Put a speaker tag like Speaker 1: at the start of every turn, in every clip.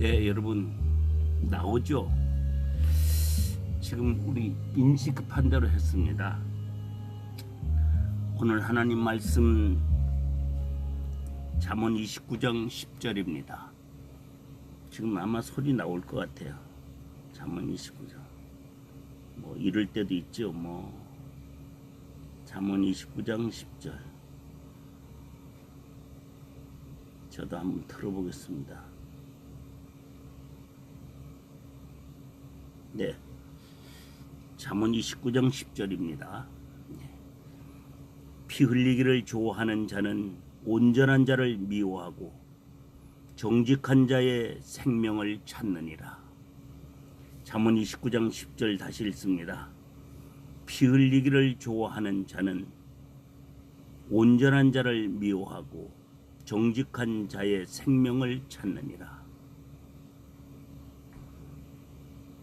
Speaker 1: 네, 여러분 나오죠? 지금 우리 인식 급한 대로 했습니다. 오늘 하나님 말씀 잠언 29장 10절입니다. 지금 아마 소리 나올 것 같아요. 잠언 29장. 뭐 이럴 때도 있죠. 뭐 잠언 29장 10절. 저도 한번 들어보겠습니다. 네. 잠언 29장 10절입니다. 피 흘리기를 좋아하는 자는 온전한 자를 미워하고 정직한 자의 생명을 찾느니라. 잠언 29장 10절 다시 읽습니다. 피 흘리기를 좋아하는 자는 온전한 자를 미워하고 정직한 자의 생명을 찾느니라.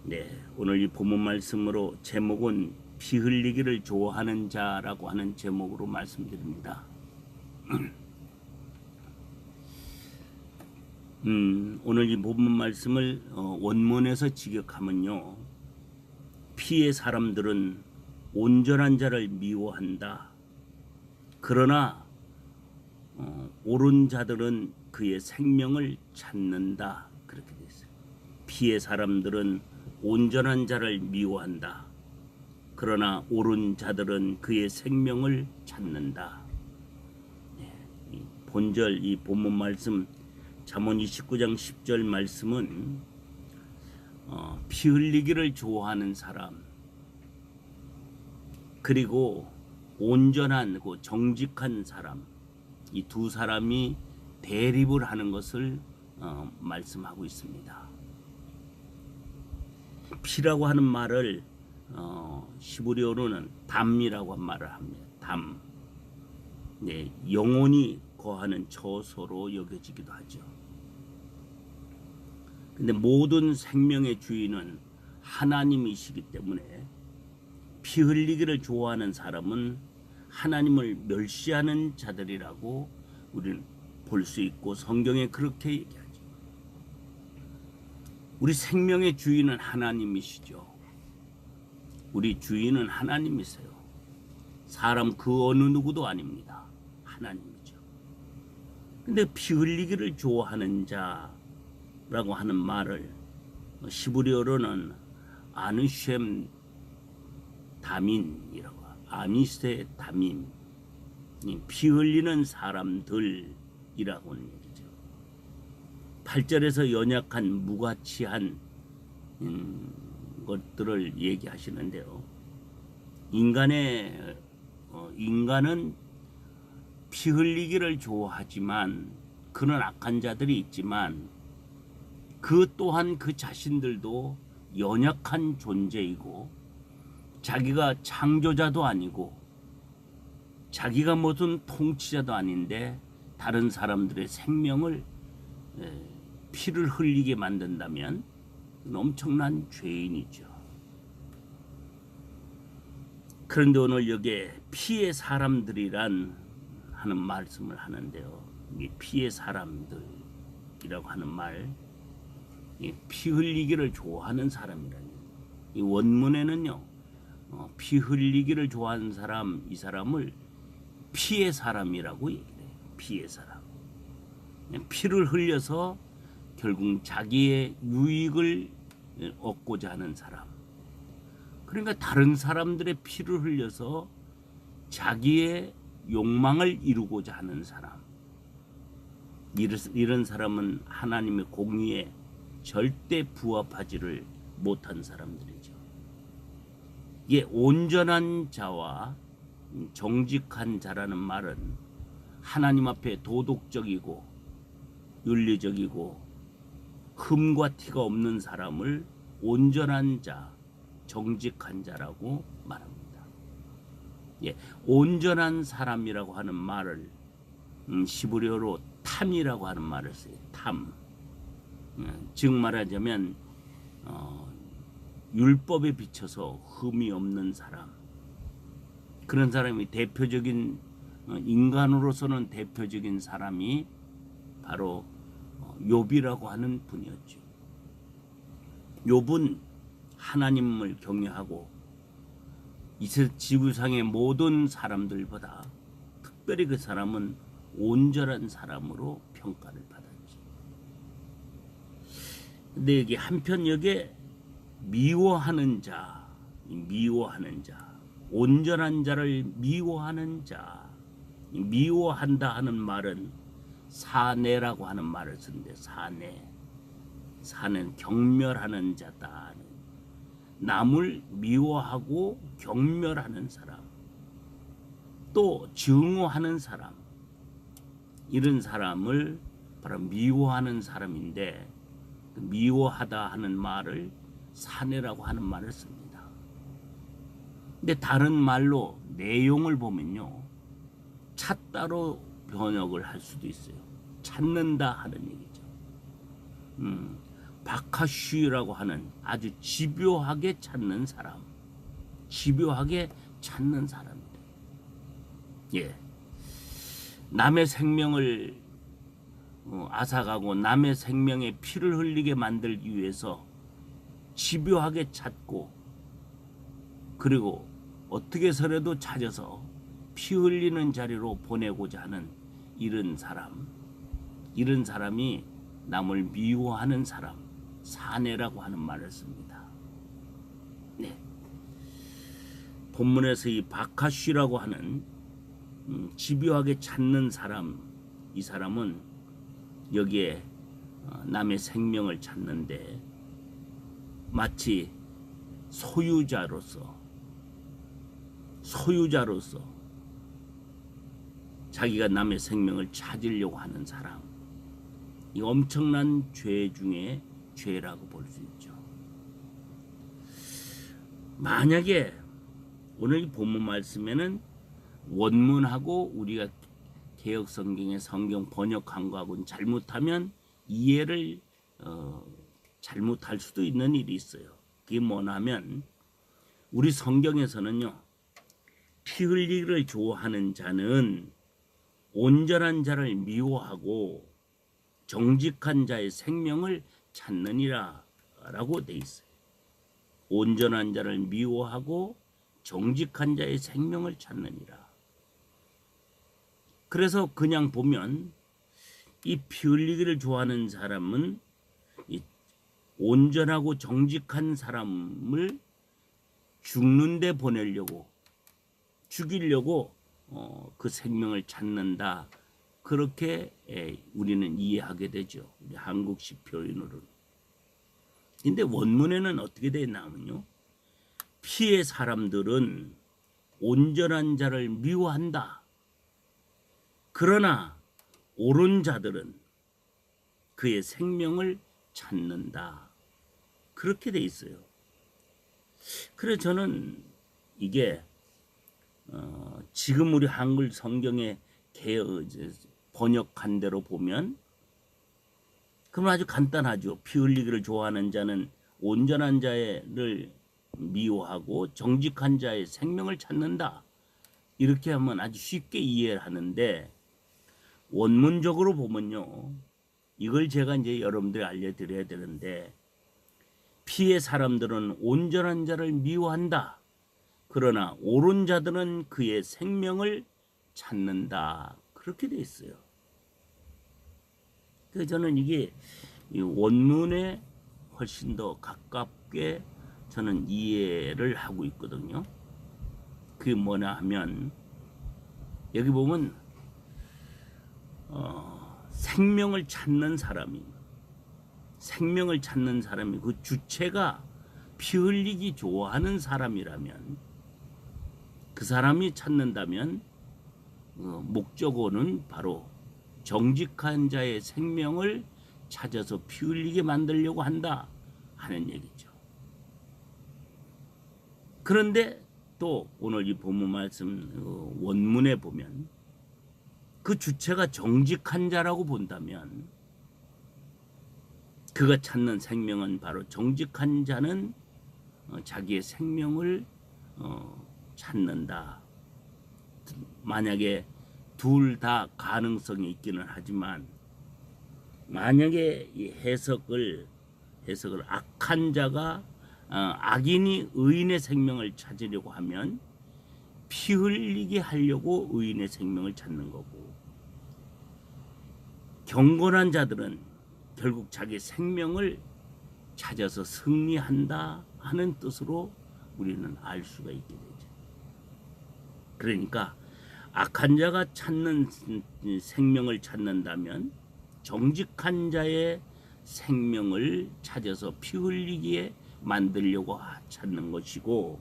Speaker 1: 네, 오늘 이 본문 말씀으로 제목은 피 흘리기를 좋아하는 자라고 하는 제목으로 말씀드립니다. 음, 오늘 이 본문 말씀을 어, 원문에서 직역하면요. 피의 사람들은 온전한 자를 미워한다. 그러나 어, 옳은 자들은 그의 생명을 찾는다. 그렇게 돼 있어요. 피의 사람들은 온전한 자를 미워한다. 그러나 옳은 자들은 그의 생명을 찾는다. 네, 이 본절 이 본문 말씀 잠언 29장 10절 말씀은 어, 피 흘리기를 좋아하는 사람 그리고 온전한 그 정직한 사람 이 두 사람이 대립을 하는 것을 어, 말씀하고 있습니다. 피라고 하는 말을 어, 시브리어로는 담이라고 한 말을 합니다. 담. 네, 영혼이 거하는 처소로 여겨지기도 하죠. 근데 모든 생명의 주인은 하나님이시기 때문에 피 흘리기를 좋아하는 사람은 하나님을 멸시하는 자들이라고 우리는 볼 수 있고 성경에 그렇게 얘기하죠. 우리 생명의 주인은 하나님이시죠. 우리 주인은 하나님이세요. 사람 그 어느 누구도 아닙니다. 하나님이죠. 근데 피 흘리기를 좋아하는 자라고 하는 말을 시브리어로는 아느셴 다민이라고 아미세 다민 피 흘리는 사람들이라고 얘기죠. 8절에서 연약한 무가치한 음, 것들을 얘기하시는데요. 인간의 어, 인간은 피 흘리기를 좋아하지만 그는 악한 자들이 있지만 그 또한 그 자신들도 연약한 존재이고 자기가 창조자도 아니고 자기가 무슨 통치자도 아닌데 다른 사람들의 생명을 에, 피를 흘리게 만든다면 엄청난 죄인이죠. 그런데 오늘 여기에 피의 사람들이란 하는 말씀을 하는데요. 이 피의 사람들이라고 하는 말, 피 흘리기를 좋아하는 사람이라는 이 원문에는요, 어, 피 흘리기를 좋아하는 사람, 이 사람을 피의 사람이라고 얘기해요. 피의 사람. 피를 흘려서 결국 자기의 유익을 얻고자 하는 사람. 그러니까 다른 사람들의 피를 흘려서 자기의 욕망을 이루고자 하는 사람. 이런 사람은 하나님의 공의에 절대 부합하지를 못한 사람들이죠. 이게 온전한 자와 정직한 자라는 말은 하나님 앞에 도덕적이고 윤리적이고 흠과 티가 없는 사람을 온전한 자, 정직한 자라고 말합니다. 예, 온전한 사람이라고 하는 말을 음, 시브리어로 탐이라고 하는 말을 써요. 탐. 음, 즉 말하자면 어, 율법에 비춰서 흠이 없는 사람. 그런 사람이 대표적인 어, 인간으로서는 대표적인 사람이 바로 어, 욥이라고 하는 분이었죠. 욥은 하나님을 경외하고 이 세- 지구상의 모든 사람들보다 특별히 그 사람은 온전한 사람으로 평가를 받았지. 근데 여기 한편 여기에 미워하는 자, 이 미워하는 자, 온전한 자를 미워하는 자, 이 미워한다 하는 말은 사내라고 하는 말을 쓰는데 사내, 사는 경멸하는 자다. 남을 미워하고 경멸하는 사람, 또 증오하는 사람, 이런 사람을 바로 미워하는 사람인데 그 미워하다 하는 말을 사내라고 하는 말을 씁니다. 근데 다른 말로 내용을 보면요. 찾다로 번역을 할 수도 있어요. 찾는다 하는 얘기죠. 음, 바카쉬라고 하는 아주 집요하게 찾는 사람. 집요하게 찾는 사람이다. 예. 남의 생명을 어, 앗아가고 남의 생명에 피를 흘리게 만들기 위해서 집요하게 찾고 그리고 어떻게 해서라도 찾아서 피 흘리는 자리로 보내고자 하는 이런 사람 이런 사람이 남을 미워하는 사람 사내라고 하는 말을 씁니다. 네. 본문에서 이 바카쉬라고 하는 음, 집요하게 찾는 사람 이 사람은 여기에 어, 남의 생명을 찾는데 마치 소유자로서 소유자로서 자기가 남의 생명을 찾으려고 하는 사람 이 엄청난 죄 중에 죄라고 볼 수 있죠. 만약에 오늘 이 본문 말씀에는 원문하고 우리가 개혁 성경의 성경 번역한 거하고는 잘못하면 이해를 어, 잘못할 수도 있는 일이 있어요. 그게 뭐냐면 우리 성경에서는요 피 흘리기를 좋아하는 자는 온전한 자를 미워하고 정직한 자의 생명을 찾느니라 라고 돼 있어요. 온전한 자를 미워하고 정직한 자의 생명을 찾느니라. 그래서 그냥 보면 이 피 흘리기를 좋아하는 사람은 이 온전하고 정직한 사람을 죽는데 보내려고 죽이려고 어, 그 생명을 찾는다. 그렇게 에, 우리는 이해하게 되죠. 우리 한국식 표현으로는. 근데 원문에는 어떻게 되어 있냐면요. 피의 사람들은 온전한 자를 미워한다. 그러나 옳은 자들은 그의 생명을 찾는다. 그렇게 돼 있어요. 그래서 저는 이게 어, 지금 우리 한글 성경에 개어, 이제 번역한 대로 보면 그럼 아주 간단하죠. 피 흘리기를 좋아하는 자는 온전한 자를 미워하고 정직한 자의 생명을 찾는다. 이렇게 하면 아주 쉽게 이해를 하는데 원문적으로 보면요. 이걸 제가 이제 여러분들이 알려드려야 되는데 피의 사람들은 온전한 자를 미워한다. 그러나 옳은 자들은 그의 생명을 찾는다. 그렇게 돼 있어요. 그래서 저는 이게 이 원문에 훨씬 더 가깝게 저는 이해를 하고 있거든요. 그게 뭐냐 하면 여기 보면 어, 생명을 찾는 사람이 생명을 찾는 사람이 그 주체가 피 흘리기 좋아하는 사람이라면 그 사람이 찾는다면 어, 목적어는 바로 정직한 자의 생명을 찾아서 피 흘리게 만들려고 한다 하는 얘기죠. 그런데 또 오늘 이 본문 말씀 어, 원문에 보면 그 주체가 정직한 자라고 본다면 그가 찾는 생명은 바로 정직한 자는 어, 자기의 생명을 어, 찾는다. 만약에 둘 다 가능성이 있기는 하지만 만약에 이 해석을 해석을 악한 자가 어, 악인이 의인의 생명을 찾으려고 하면 피 흘리게 하려고 의인의 생명을 찾는 거고 경건한 자들은 결국 자기 생명을 찾아서 승리한다 하는 뜻으로 우리는 알 수가 있게 되죠. 그러니까 악한 자가 찾는 생명을 찾는다면 정직한 자의 생명을 찾아서 피 흘리기에 만들려고 찾는 것이고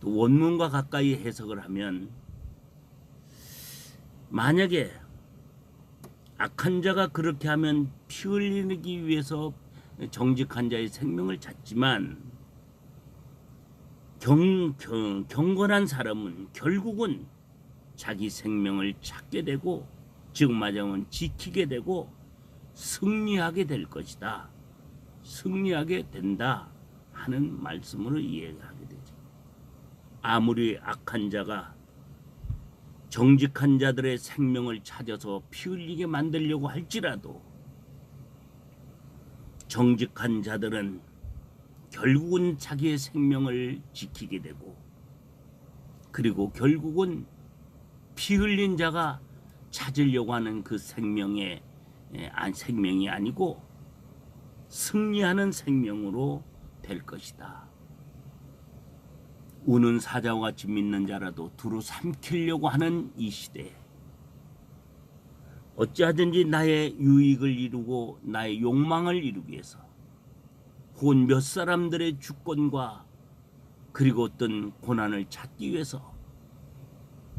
Speaker 1: 또 원문과 가까이 해석을 하면 만약에 악한 자가 그렇게 하면 피 흘리기 위해서 정직한 자의 생명을 찾지만 경, 경, 경건한 사람은 결국은 자기 생명을 찾게 되고 즉 말하면 지키게 되고 승리하게 될 것이다. 승리하게 된다 하는 말씀으로 이해하게 되죠. 아무리 악한 자가 정직한 자들의 생명을 찾아서 피 흘리게 만들려고 할지라도 정직한 자들은 결국은 자기의 생명을 지키게 되고 그리고 결국은 피 흘린 자가 찾으려고 하는 그 생명의 예, 안 생명이 아니고 승리하는 생명으로 될 것이다. 우는 사자와 같이 믿는 자라도 두루 삼키려고 하는 이 시대에 어찌하든지 나의 유익을 이루고 나의 욕망을 이루기 위해서 혹은 몇 사람들의 주권과 그리고 어떤 고난을 찾기 위해서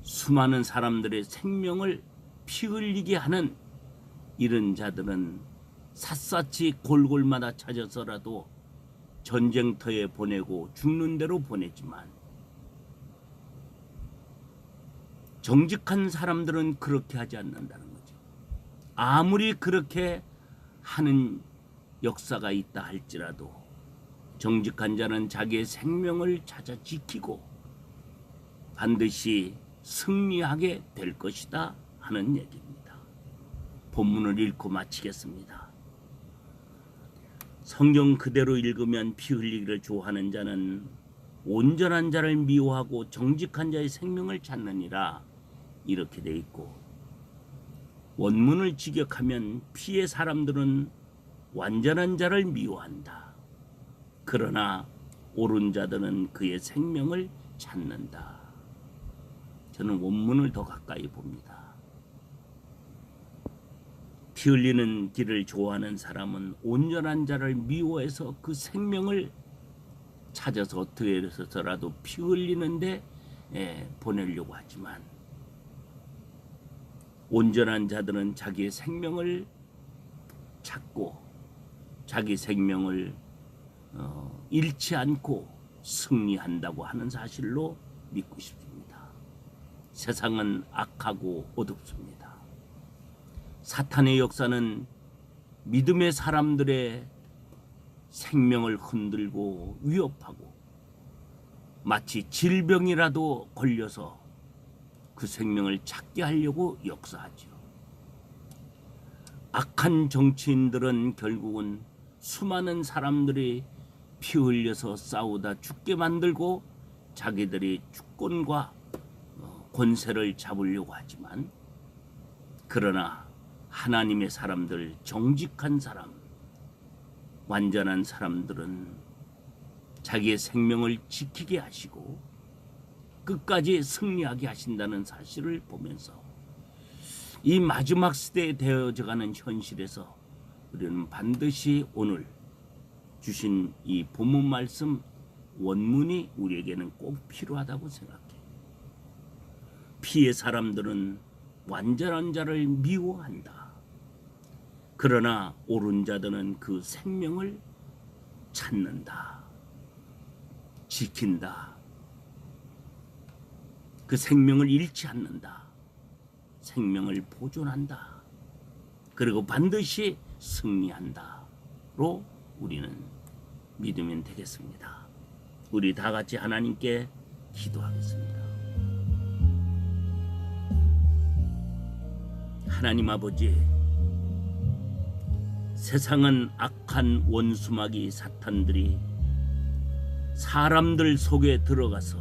Speaker 1: 수많은 사람들의 생명을 피 흘리게 하는 이런 자들은 샅샅이 골골마다 찾아서라도 전쟁터에 보내고 죽는 대로 보내지만 정직한 사람들은 그렇게 하지 않는다는 거죠. 아무리 그렇게 하는 역사가 있다 할지라도 정직한 자는 자기의 생명을 찾아 지키고 반드시 승리하게 될 것이다 하는 얘기입니다. 본문을 읽고 마치겠습니다. 성경 그대로 읽으면 피 흘리기를 좋아하는 자는 온전한 자를 미워하고 정직한 자의 생명을 찾느니라 이렇게 돼 있고 원문을 직역하면 피의 사람들은 완전한 자를 미워한다. 그러나 옳은 자들은 그의 생명을 찾는다. 저는 원문을 더 가까이 봅니다. 피 흘리는 길을 좋아하는 사람은 온전한 자를 미워해서 그 생명을 찾아서 어떻게 해서라도 피 흘리는데 예, 보내려고 하지만 온전한 자들은 자기의 생명을 찾고 자기 생명을 어, 잃지 않고 승리한다고 하는 사실로 믿고 싶습니다. 세상은 악하고 어둡습니다. 사탄의 역사는 믿음의 사람들의 생명을 흔들고 위협하고 마치 질병이라도 걸려서 그 생명을 찾게 하려고 역사하죠. 악한 정치인들은 결국은 수많은 사람들이 피 흘려서 싸우다 죽게 만들고 자기들이 주권과 어, 권세를 잡으려고 하지만 그러나 하나님의 사람들 정직한 사람 완전한 사람들은 자기의 생명을 지키게 하시고 끝까지 승리하게 하신다는 사실을 보면서 이 마지막 시대에 되어져가는 현실에서 우리는 반드시 오늘 주신 이 본문 말씀 원문이 우리에게는 꼭 필요하다고 생각해. 피의 사람들은 완전한 자를 미워한다. 그러나 옳은 자들은 그 생명을 찾는다. 지킨다. 그 생명을 잃지 않는다. 생명을 보존한다. 그리고 반드시 승리한다로 우리는 믿으면 되겠습니다. 우리 다 같이 하나님께 기도하겠습니다. 하나님 아버지, 세상은 악한 원수마귀 사탄들이 사람들 속에 들어가서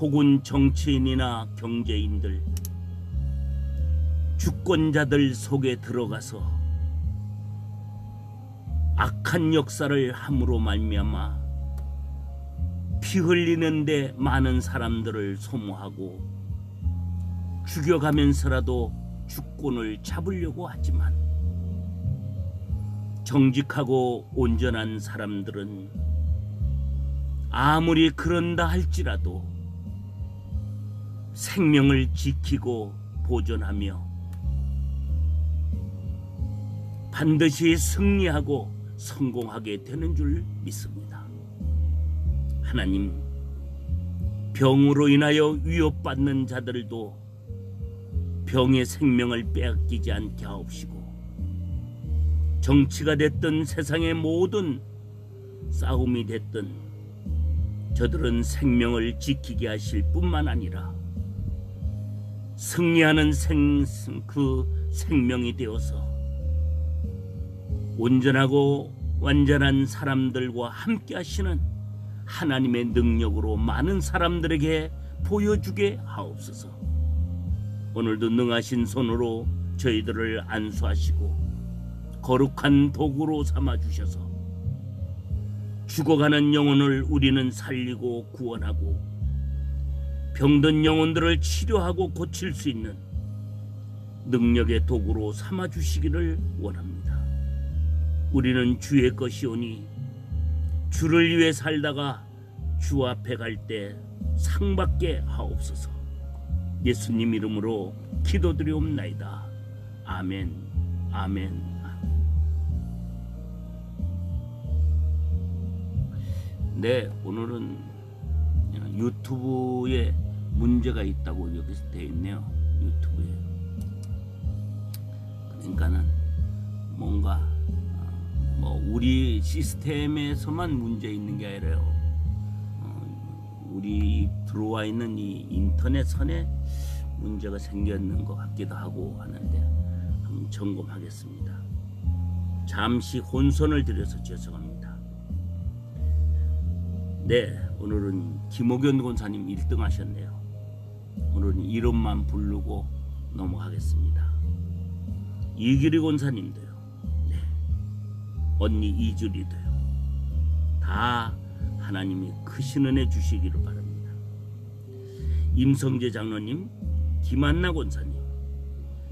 Speaker 1: 혹은 정치인이나 경제인들 주권자들 속에 들어가서 악한 역사를 함으로 말미암아 피 흘리는데 많은 사람들을 소모하고 죽여가면서라도 주권을 잡으려고 하지만 정직하고 온전한 사람들은 아무리 그런다 할지라도 생명을 지키고 보존하며 반드시 승리하고 성공하게 되는 줄 믿습니다. 하나님, 병으로 인하여 위협받는 자들도 병의 생명을 빼앗기지 않게 하옵시고 정치가 됐든 세상의 모든 싸움이 됐든 저들은 생명을 지키게 하실 뿐만 아니라 승리하는 생, 그 생명이 되어서 온전하고 완전한 사람들과 함께 하시는 하나님의 능력으로 많은 사람들에게 보여주게 하옵소서. 오늘도 능하신 손으로 저희들을 안수하시고 거룩한 도구로 삼아 주셔서 죽어가는 영혼을 우리는 살리고 구원하고 병든 영혼들을 치료하고 고칠 수 있는 능력의 도구로 삼아 주시기를 원합니다. 우리는 주의 것이오니 주를 위해 살다가 주 앞에 갈 때 상받게 하옵소서. 예수님 이름으로 기도드리옵나이다. 아멘. 아멘. 네, 오늘은 유튜브에 문제가 있다고 여기서 되어 있네요. 유튜브에. 그러니까는 뭔가 어, 뭐 우리 시스템에서만 문제 있는 게 아니라요. 어, 우리 들어와 있는 이 인터넷 선에 문제가 생겼는 것 같기도 하고 하는데 한번 점검하겠습니다. 잠시 혼선을 드려서 죄송합니다. 네, 오늘은 김옥현 권사님 1등 하셨네요. 오늘은 이름만 부르고 넘어가겠습니다. 이기리 권사님도요. 네, 언니 이주리도요. 다 하나님이 크신 은혜 주시기를 바랍니다. 임성재 장로님, 김한나 권사님,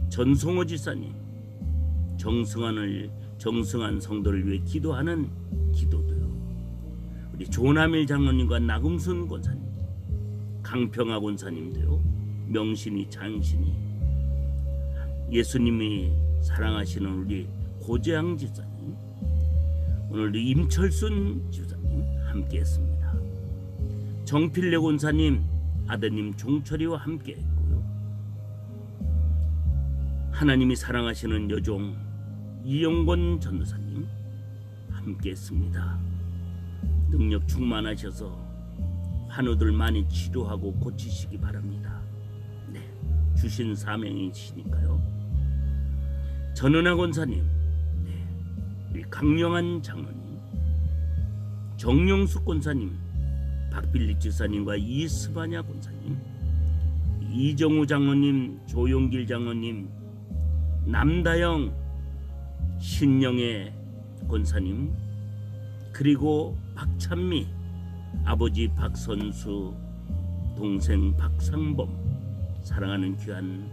Speaker 1: 전송호 지사님, 정승환을 정승환 성도를 위해 기도하는 기도도요. 우리 조남일 장로님과 나금순 권사님, 강평아 권사님도요. 명신이 장신이 예수님이 사랑하시는 우리 고재양 집사님, 오늘도 임철순 집사님 함께했습니다. 정필래 권사님 아드님 종철이와 함께했고요. 하나님이 사랑하시는 여종 이영권 전도사님 함께했습니다. 능력 충만하셔서 환우들 많이 치료하고 고치시기 바랍니다. 네, 주신 사명이시니까요. 전은하 권사님, 강영한 장로님, 정영숙 권사님, 박빌리 지사님과 이스바냐 권사님, 이정우 장로님, 조용길 장로님, 남다영, 신영애 권사님, 그리고 박찬미, 아버지 박선수, 동생 박상범, 사랑하는 귀한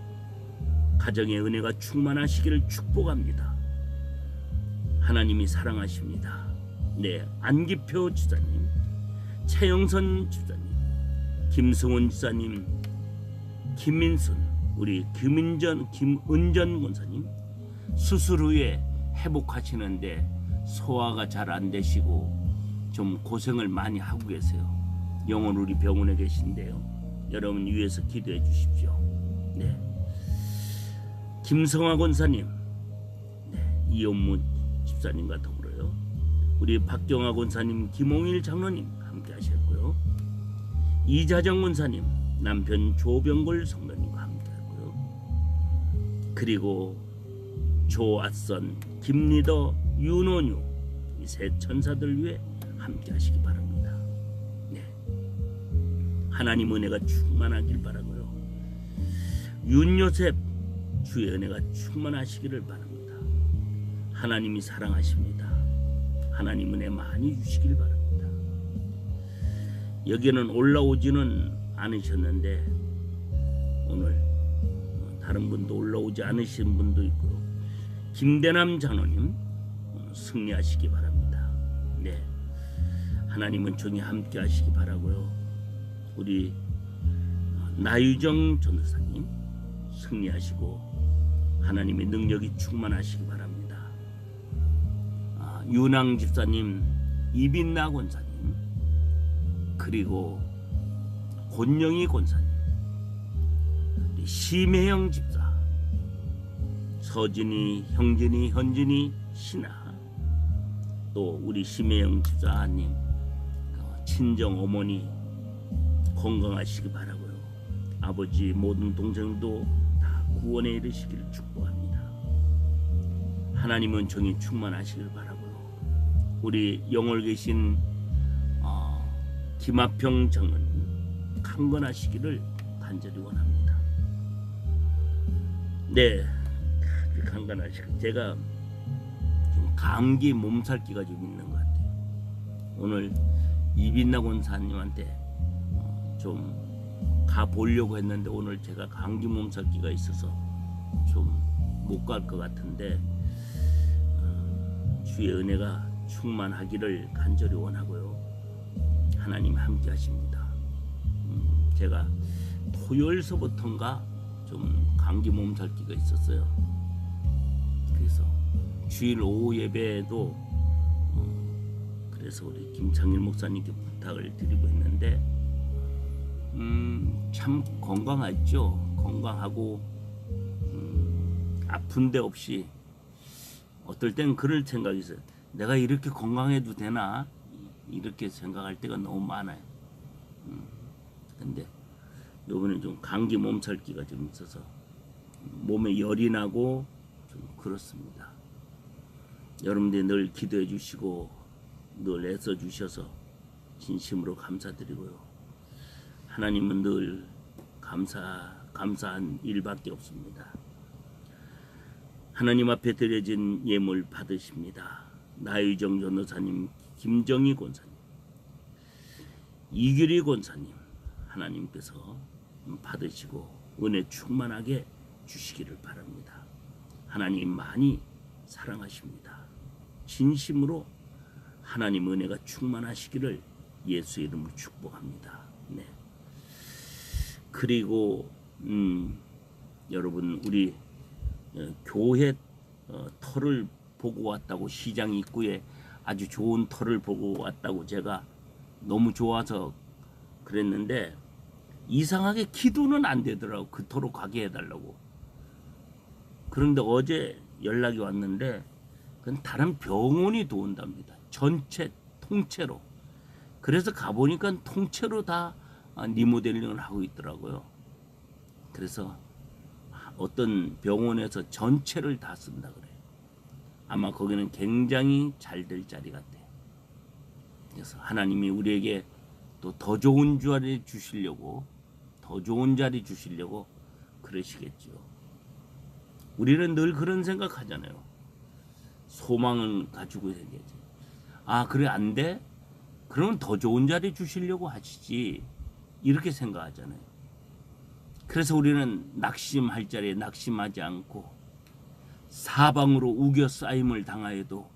Speaker 1: 가정의 은혜가 충만하시기를 축복합니다. 하나님이 사랑하십니다. 네, 안기표 지사님, 최영선 지사님, 김승훈 지사님, 김민순, 우리 김은전, 김은전 권사님 수술 후에 회복하시는데 소화가 잘 안 되시고 좀 고생을 많이 하고 계세요. 영원 우리 병원에 계신데요. 여러분 위해서 기도해 주십시오. 네. 김성화 권사님, 네. 이연무 집사님과 더불어요. 우리 박경화 권사님, 김홍일 장로님 함께 하셨고요. 이자정 권사님, 남편 조병골 성도님과 함께 하고요. 그리고 조아선, 김리더, 윤원유 이 세 천사들 위해 함께 하시기 바랍니다. 네, 하나님 은혜가 충만하길 바라고요. 윤요셉 주의 은혜가 충만하시기를 바랍니다. 하나님이 사랑하십니다. 하나님 은혜 많이 주시길 바랍니다. 여기는 올라오지는 않으셨는데 오늘 어, 다른 분도 올라오지 않으신 분도 있고 김대남 장로님 어, 승리하시기 바랍니다. 네, 하나님은 종이 함께 하시기 바라고요. 우리 어, 나유정 전도사님 승리하시고 하나님의 능력이 충만하시기 바랍니다. 아, 윤왕 집사님, 이빈나 권사님, 그리고 권영희 권사님, 심혜영 집사, 서진이, 형진이, 현진이, 신하, 또 우리 심혜영 집사님, 어, 친정 어머니 건강하시기 바라고요. 아버지 모든 동생도 다 구원에 이르시기를 축복합니다. 하나님은 정이 충만하시길 바라고요. 우리 영월 계신 어, 김하평 장로님 강건하시기를 간절히 원합니다. 네, 아주 강건하시고 제가 좀 감기 몸살기가 좀 있는 것 같아요. 오늘 이빈나 권사님한테 어, 좀 가보려고 했는데 오늘 제가 감기 몸살기가 있어서 좀 못 갈 것 같은데 어, 주의 은혜가 충만하기를 간절히 원하고요. 하나님 함께 하십니다. 음, 제가 토요일서부터인가 좀 감기 몸살기가 있었어요. 그래서 주일 오후 예배에도 어, 그래서 우리 김창일 목사님께 부탁을 드리고 있는데 음, 참 건강하죠. 건강하고 음, 아픈 데 없이 어떨 땐 그럴 생각이 있어요. 내가 이렇게 건강해도 되나? 이렇게 생각할 때가 너무 많아요. 음, 근데 요번에 좀 감기 몸살기가 좀 있어서 몸에 열이 나고 좀 그렇습니다. 여러분들이 늘 기도해 주시고 늘 애써 주셔서 진심으로 감사드리고요. 하나님은 늘 감사 감사한 일밖에 없습니다. 하나님 앞에 드려진 예물 받으십니다. 나유정 전도사님, 김정희 권사님, 이규리 권사님, 하나님께서 받으시고 은혜 충만하게 주시기를 바랍니다. 하나님 많이 사랑하십니다. 진심으로 하나님 은혜가 충만하시기를 예수 이름으로 축복합니다. 네. 그리고 음, 여러분 우리 어, 교회 어, 터를 보고 왔다고 시장 입구에 아주 좋은 터를 보고 왔다고 제가 너무 좋아서 그랬는데 이상하게 기도는 안 되더라고 그 터로 가게 해달라고. 그런데 어제 연락이 왔는데 그건 다른 병원이 도운답니다. 전체 통째로. 그래서 가보니까 통째로 다 아, 리모델링을 하고 있더라고요. 그래서 어떤 병원에서 전체를 다 쓴다 그래요. 아마 거기는 굉장히 잘 될 자리 같아요. 그래서 하나님이 우리에게 또 더 좋은 자리 주시려고 더 좋은 자리 주시려고 그러시겠죠. 우리는 늘 그런 생각하잖아요. 소망을 가지고 생겨지. 아 그래 안 돼? 그러면 더 좋은 자리 주시려고 하시지. 이렇게 생각하잖아요. 그래서 우리는 낙심할 자리에 낙심하지 않고 사방으로 우겨 쌓임을 당하여도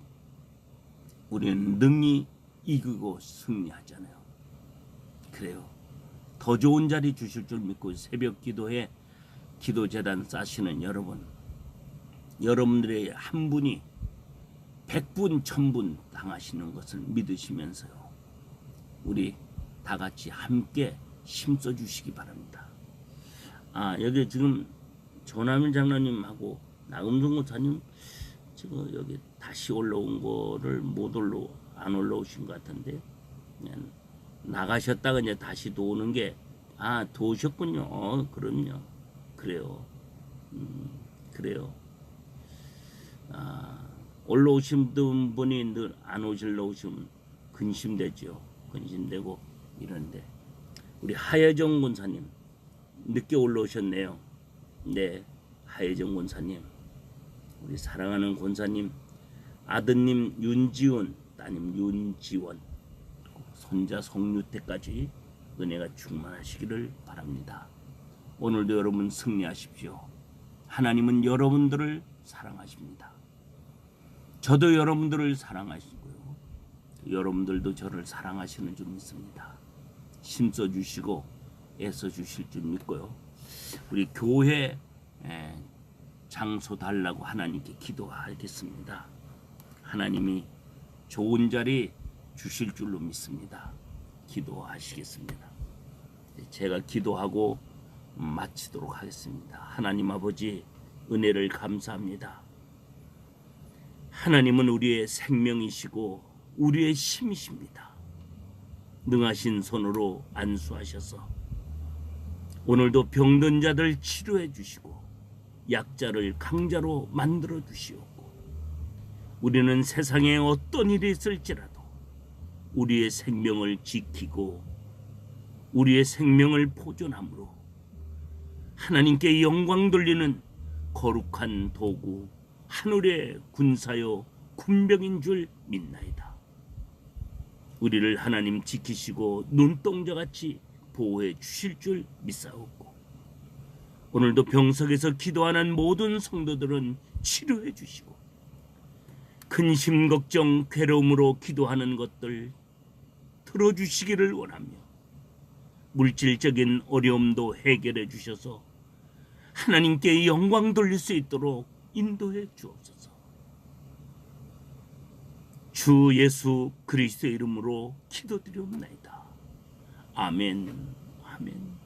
Speaker 1: 우리는 능히 이기고 승리하잖아요. 그래요. 더 좋은 자리 주실 줄 믿고 새벽 기도에 기도 재단 싸시는 여러분, 여러분들의 한 분이 백분 천분 당하시는 것을 믿으시면서요. 우리 다 같이 함께 힘써 주시기 바랍니다. 아 여기 지금 조남일 장로님하고 나금성 목사님 지금 여기 다시 올라온 거를 못 올라 안 올라오신 것 같은데 나가셨다가 이제 다시 도오는 게 아 도오셨군요. 어, 그럼요. 그래요. 음, 그래요. 올라오신 분이 늘 안 오실러 오시면 근심되죠. 근심되고 이런데 우리 하여정 권사님 늦게 올라오셨네요. 네, 하여정 권사님 우리 사랑하는 권사님 아드님 윤지원 따님 윤지원 손자 송유태까지 은혜가 충만하시기를 바랍니다. 오늘도 여러분 승리하십시오. 하나님은 여러분들을 사랑하십니다. 저도 여러분들을 사랑하시고요. 여러분들도 저를 사랑하시는 줄 믿습니다. 힘써 주시고 애써 주실 줄 믿고요. 우리 교회 에, 장소 달라고 하나님께 기도하겠습니다. 하나님이 좋은 자리 주실 줄로 믿습니다. 기도하시겠습니다. 제가 기도하고 마치도록 하겠습니다. 하나님 아버지 은혜를 감사합니다. 하나님은 우리의 생명이시고 우리의 힘이십니다. 능하신 손으로 안수하셔서 오늘도 병든 자들 치료해 주시고 약자를 강자로 만들어 주시옵고 우리는 세상에 어떤 일이 있을지라도 우리의 생명을 지키고 우리의 생명을 보존함으로 하나님께 영광 돌리는 거룩한 도구 하늘의 군사요 군병인 줄 믿나이다. 우리를 하나님 지키시고 눈동자같이 보호해 주실 줄 믿사옵고 오늘도 병석에서 기도하는 모든 성도들은 치료해 주시고 근심 걱정 괴로움으로 기도하는 것들 들어주시기를 원하며 물질적인 어려움도 해결해 주셔서 하나님께 영광 돌릴 수 있도록 인도해 주옵소서. 주 예수 그리스도의 이름으로 기도드리옵나이다. 아멘. 아멘.